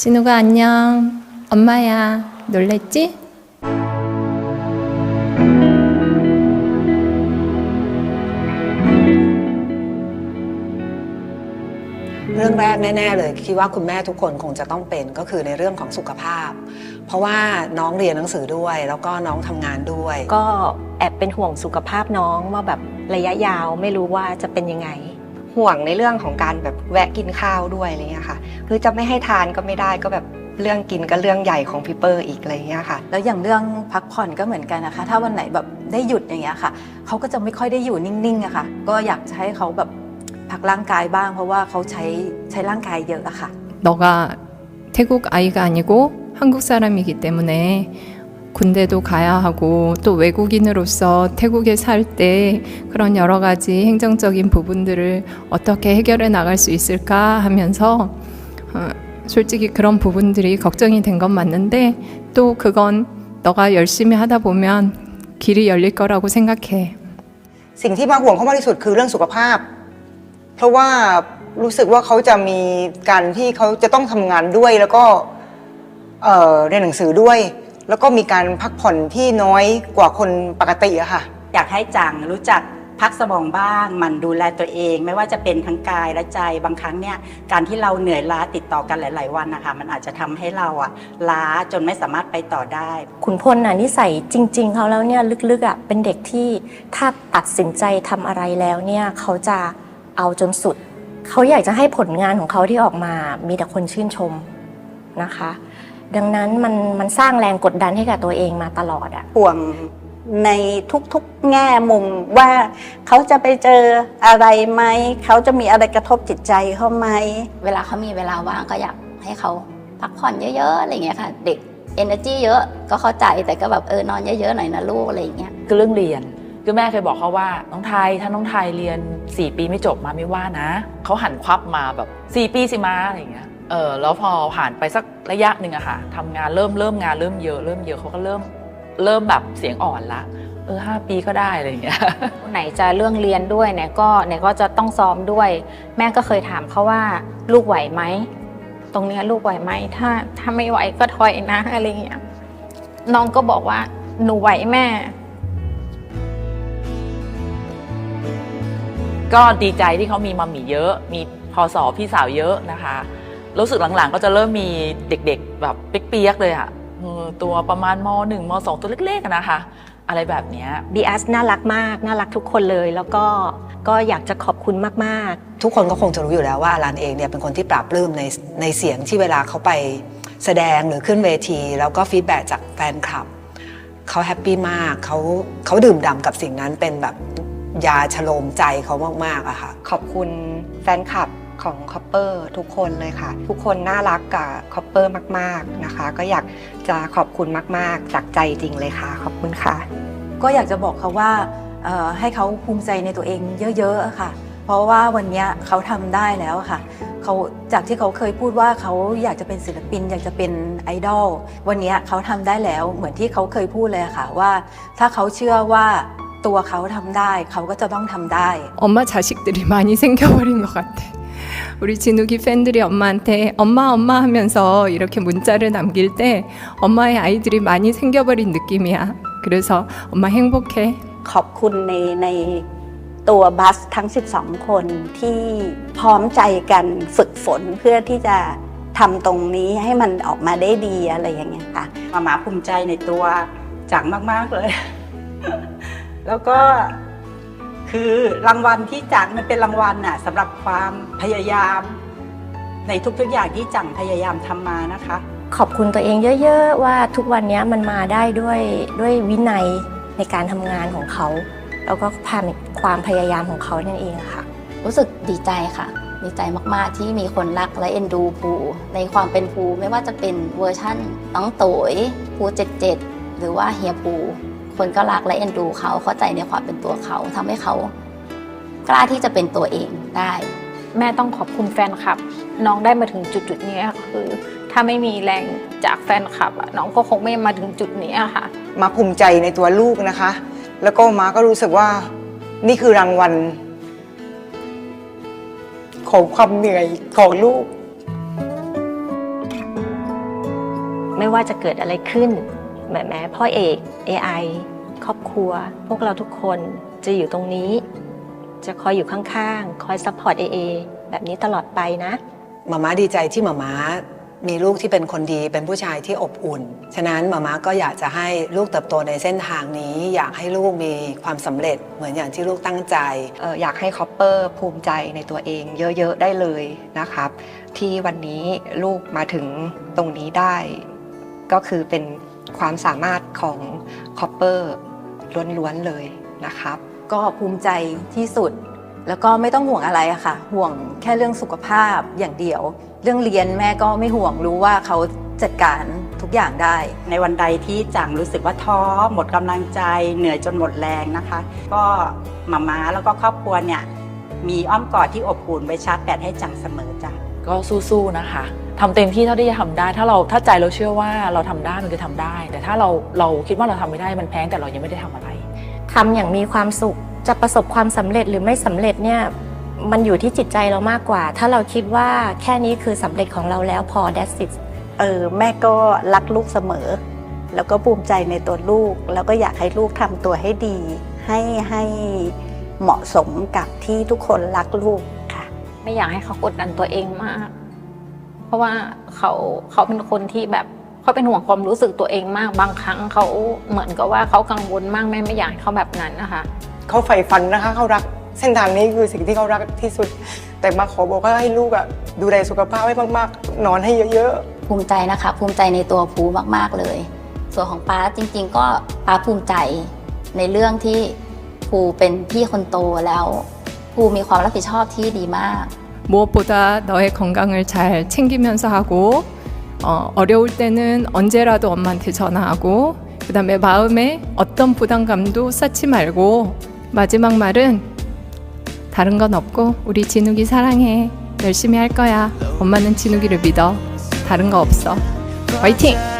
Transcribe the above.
진우가 안녕. 엄마야. 놀랬지? เรื่องแรกแน่ ๆ เลยคิดว่าคุณแม่ทุกคนคงจะต้องเป็นก็คือในเรื่องของสุขภาพ เพราะว่าน้องเรียนหนังสือด้วย แล้วก็น้องทำงานด้วย ก็แอบเป็นห่วงสุขภาพน้องว่าแบบระยะยาวไม่รู้ว่าจะเป็นยังไง ห่วงในเรื่องของการแบบแวะกินข้าวด้วยอะไรเงี้ยค่ะคือจะไม่ให้ทานก็ไม่ได้ก็แบบเรื่องกินก็เรื่องใหญ่ของพี่เปอร์อีกอะไรเงี้ยค่ะ แล้วอย่างเรื่องพักผ่อนก็เหมือนกันนะคะ ถ้าวันไหนแบบได้หยุดอย่างเงี้ยค่ะ เขาก็จะไม่ค่อยได้อยู่นิ่งๆอะค่ะ ก็อยากจะให้เขาแบบพักร่างกายบ้าง เพราะว่าเขาใช้ใช้ร่างกายเยอะอะค่ะ 너가 태국 아이가 아니고 한국 사람이기 때문에 군대도 가야 하고 또 외국인으로서 태국에 살 때 그런 여러 가지 행정적인 부분들을 어떻게 해결해 나갈 수 있을까 하면서 어, 솔직히 그런 부분들이 걱정이 된 건 맞는데 또 그건 너가 열심히 하다 보면 길이 열릴 거라고 생각해. สิ่งที่มาห่วงเขามากที่สุดคือเรื่องสุขภาพ เพราะว่ารู้สึกว่าเขาจะมีการที่เขาจะต้องทำงานด้วย แล้วก็เอ่อเรียนหนังสือด้วย แล้วก็มีการพักผ่อนที่น้อยกว่าคนปกติอะค่ะ อยากให้จังรู้จักพักสมองบ้างหมันดูแลตัวเอง ไม่ว่าจะเป็นทั้งกายและใจบางครั้งเนี่ยการที่เราเหนื่อยล้าติดต่อกันหลาย ๆ วันนะคะมันอาจจะทำให้เราอะล้าจนไม่สามารถไปต่อได้ขุนพลน่ะนิสัยจริง ๆเขาแล้วเนี่ยลึกๆอะเป็นเด็กที่ถ้าตัดสินใจทำอะไรแล้วเนี่ยเขาจะเอาจนสุด เขาอยากจะให้ผลงานของเขาที่ออกมามีแต่คนชื่นชมนะคะ ดังนั้นมันมันสร้างแรงกดดันให้กับตัวเองมาตลอดอะห่วงในทุกๆแง่มุมว่าเขาจะไปเจออะไรไหมเขาจะมีอะไรกระทบจิตใจเขาไหมเวลาเขามีเวลาว่างก็อยากให้เขาพักผ่อนเยอะๆอะไรอย่างเงี้ยค่ะ เด็ก energy เยอะก็เข้าใจแต่ก็แบบเออนอนเยอะๆหน่อยนะลูกอะไรอย่างเงี้ยคือเรื่องเรียนคือแม่เคยบอกเขาว่าน้องไทยถ้าน้องไทยเรียน 4 ปีไม่จบมาไม่ว่านะเขาหันควับมาแบบ 4 ปีสิมาอะไรอย่างเงี้ย เออแล้วพอผ่านไปสักระยะหนึ่งอะค่ะทำงานเริ่มเริ่มงานเริ่มเยอะเริ่มเยอะเขาก็เริ่มเริ่มแบบเสียงอ่อนละเออห้าปีก็ได้อะไรอย่างเงี้ยไหนจะเรื่องเรียนด้วยเนี่ยก็เนี่ยก็จะต้องซ้อมด้วย แม่ก็เคยถามเขาว่าลูกไหวไหมตรงเนี้ยลูกไหวไหมถ้าถ้าไม่ไหวก็ถอยนะอะไรเงี้ยน้องก็บอกว่าหนูไหวแม่ ก็ดีใจที่เขามีมัมมี่เยอะ มีพอสอพี่สาวเยอะนะคะ รู้สึกหลังๆ ก็จะเริ่มมีเด็กๆ แบบเปียกๆเลยอะเออตัวประมาณมหนึ่งมสองตัวเล็กๆอะนะคะ อะไรแบบเนี้ยบีอัสน่ารักมาก น่ารักทุกคนเลยแล้วก็ก็อยากจะขอบคุณมากทุกคนก็คงจะรู้อยู่แล้วว่าอลันเองเนี่ยเป็นคนที่ปราบปลื้มในในเสียงที่เวลาเขาไปแสดงหรือขึ้นเวที แล้วก็ฟีดแบ็จากแฟนคลับเขาแฮปปี้มากเขาเขาดื่มด่ำกับสิ่งนั้นเป็นแบบยาชโลมใจเขามากๆอะค่ะขอบคุณแฟนคลับ ของคอปเปอร์ทุกคนเลยค่ะ ทุกคนน่ารักกับคอปเปอร์มากๆนะคะ ก็อยากจะขอบคุณมากๆ จากใจจริงเลยค่ะ ขอบคุณค่ะ ก็อยากจะบอกเขาว่าเอ่อให้เขาภูมิใจในตัวเองเยอะๆอะค่ะ เพราะว่าวันเนี้ยเขาทำได้แล้วอะค่ะเขาจากที่เขาเคยพูดว่าเขาอยากจะเป็นศิลปิน อยากจะเป็นไอดอลวันเนี้ยเขาทำได้แล้วเหมือนที่เขาเคยพูดเลยอะค่ะว่า ถ้าเขาเชื่อว่าตัวเขาทำได้ เขาก็จะต้องทำได้ 엄마 자식들이 많이 생겨버린 것 같아. 우리 진욱이 팬들이 엄마한테 엄마 엄마 하면서 이렇게 문자를 남길 때 엄마의 아이들이 많이 생겨버린 느낌이야. 그래서 엄마 행복해. ขอบคุณในในตัวบัสทั้ง 12 คนที่พร้อมใจกันฝึกฝนเพื่อที่จะทำตรงนี้ให้มันออกมาได้ดีอะไรอย่างเงี้ยค่ะ มาหมาภูมิใจในตัวจังมาก ๆ เลย แล้วก็ คือรางวัลที่จังมันเป็นรางวัลน่ะสำหรับความพยายาม ในทุกๆอย่างที่จังพยายามทำมานะคะๆขอบคุณตัวเองเยอะ ๆ ว่าทุกวันเนี้ยมันมาได้ด้วยด้วยวินัยในการทำงานของเขา แล้วก็ความความพยายามของเขานั่นเองค่ะ รู้สึกดีใจค่ะ ดีใจมากๆที่มีคนรักและเอ็นดูภูในความเป็นภูไม่ว่าจะเป็นเวอร์ชั่นน้องตุ๋ยภู77หรือว่าเฮียภู คนก็รักและเอ็นดูเขาเข้าใจในความเป็นตัวเขาทำให้เขากล้าที่จะเป็นตัวเองได้ แม่ต้องขอบคุณแฟนคลับ น้องได้มาถึงจุดจุดๆนี้คือ ถ้าไม่มีแรงจากแฟนคลับอะน้องก็คงไม่มาถึงจุดนี้อะค่ะ มาภูมิใจในตัวลูกนะคะ แล้วก็มาก็รู้สึกว่า นี่คือรางวัลของความเหนื่อยของลูก ไม่ว่าจะเกิดอะไรขึ้น แม่แม่พ่อเอก AI ครอบครัว พวกเราทุกคนจะอยู่ตรงนี้ จะคอยอยู่ข้างๆ คอยซัพพอร์ตเอเอแบบนี้ตลอดไปนะมาม่าดีใจที่มาม่ามีลูกที่เป็นคนดีเป็นผู้ชายที่อบอุ่น ฉะนั้นมาม่าก็อยากจะให้ลูกเติบโตในเส้นทางนี้ อยากให้ลูกมีความสำเร็จเหมือนอย่างที่ลูกตั้งใจอออยากให้คอปเปอร์ภูมิใจในตัวเองเยอะๆได้เลยนะครับ ที่วันนี้ลูกมาถึงตรงนี้ได้ ก็คือเป็น ความสามารถของคอปเปอร์ล้วนๆเลยนะครับ ก็ภูมิใจที่สุด แล้วก็ไม่ต้องห่วงอะไรอะค่ะ ห่วงแค่เรื่องสุขภาพอย่างเดียว เรื่องเรียนแม่ก็ไม่ห่วงรู้ว่าเขาจัดการทุกอย่างได้ ในวันใดที่จังรู้สึกว่าท้อหมดกำลังใจ เหนื่อยจนหมดแรงนะคะ ก็มาม้าแล้วก็ครอบครัวเนี่ยมีอ้อมกอดที่อบอุ่นไว้ชาร์จแบตให้จังเสมอจ้ะก็สู้ๆนะคะ ทำเต็มที่เท่าที่จะทำได้ ถ้าเราถ้าใจเราเชื่อว่าเราทำได้มันคือทำได้ แต่ถ้าเราเราคิดว่าเราทำไม่ได้มันแพงแต่เรายังไม่ได้ทำอะไรทำอย่างมีความสุขจะประสบความสำเร็จหรือไม่สำเร็จเนี่ยมันอยู่ที่จิตใจเรามากกว่า ถ้าเราคิดว่าแค่นี้คือสำเร็จของเราแล้วพอ that's it เออแม่ก็รักลูกเสมอ แล้วก็ภูมิใจในตัวลูก แล้วก็อยากให้ลูกทำตัวให้ดี ให้ให้เหมาะสมกับที่ทุกคนรักลูกค่ะ ไม่อยากให้เขากดดันตัวเองมากเพ ราะว่าเขาเขาเป็นคนที่แบบเขาเป็นห่วงความรู้สึกตัวเองมากบางครั้งเขาเหมือนกับว่าเขากังวลมากแม่ไม่อยากให้เขาแบบนั้นนะคะเขาใฝ่ฝันนะคะเขารักเส้นทางนี้คือสิ่งที่เขารักที่สุด แต่มาขอบอกว่าให้ลูกอะดูแลสุขภาพให้มากๆ นอนให้เยอะๆ ภูมิใจนะคะ ภูมิใจในตัวภูมากๆเลย ส่วนของป้าจริง ๆ ก็ป้าภูมิใจในเรื่องที่ภูเป็นพี่คนโตแล้วภูมีความรับผิดชอบที่ดีมาก 무엇보다 너의 건강을 잘 챙기면서 하고 어, 어려울 때는 언제라도 엄마한테 전화하고 그 다음에 마음에 어떤 부담감도 쌓지 말고 마지막 말은 다른 건 없고 우리 진욱이 사랑해. 열심히 할 거야. 엄마는 진욱이를 믿어. 다른 거 없어. 화이팅!